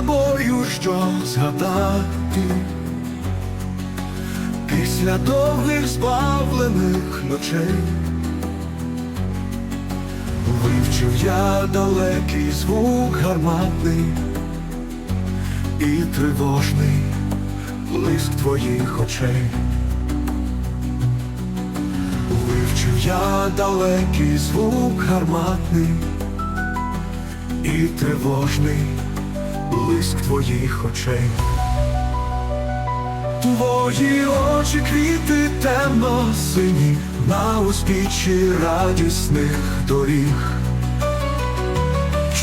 тобою що згадати після довгих збавлених ночей. Вивчив я далекий звук гарматний і тривожний блиск твоїх очей. Вивчив я далекий звук гарматний і тривожний блиск твоїх очей. Твої очі квіти темно сині на узбіччі радісних доріг.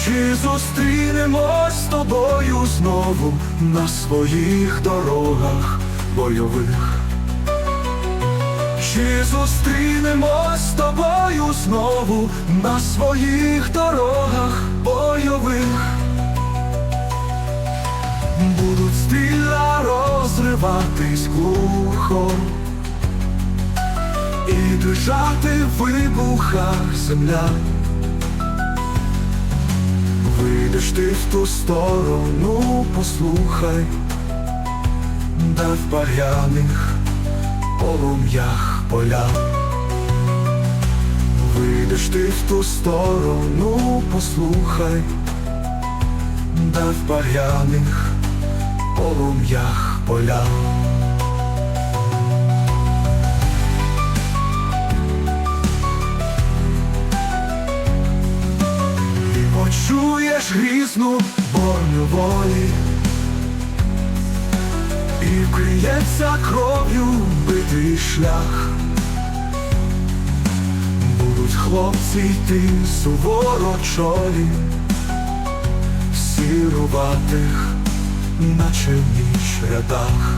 Чи зустрінемось з тобою знову на своїх дорогах бойових? Чи зустрінемось з тобою знову на своїх дорогах бойових? Будуть стріла розриватись глухо І дрижати в вибухах земля Вийдеш ти в ту сторону, послухай, де в пар'яних полум'ях поля. Вийдеш ти в ту сторону, послухай, де в пар'яних полум'ях поля. І почуєш грізну борню волі, і вкриється кров'ю битий шлях. Будуть хлопці йти суворо чолі, сіруватих, наче ніч рядах.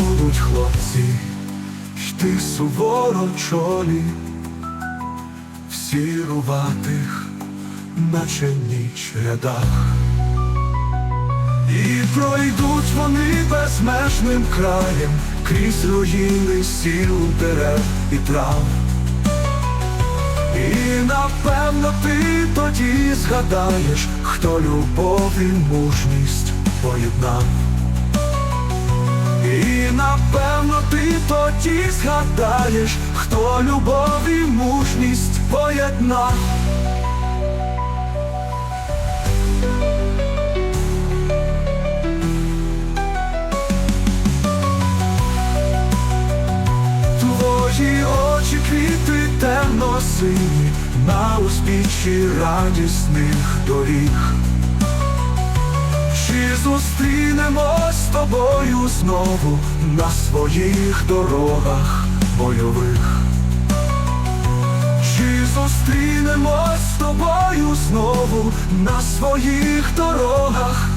Будуть хлопці йти суворо чолі, в сіруватих, наче ніч рядах. І пройдуть вони безмежним краєм крізь руїни сіл дерев і трав. І напевно ти тоді згадаєш, хто любов і мужність поєднав. І напевно ти тоді згадаєш, хто любов і мужність поєднав. Сині на узбіччі радісних доріг. Чи зустрінемось з тобою знову на своїх дорогах бойових? Чи зустрінемось з тобою знову на своїх дорогах?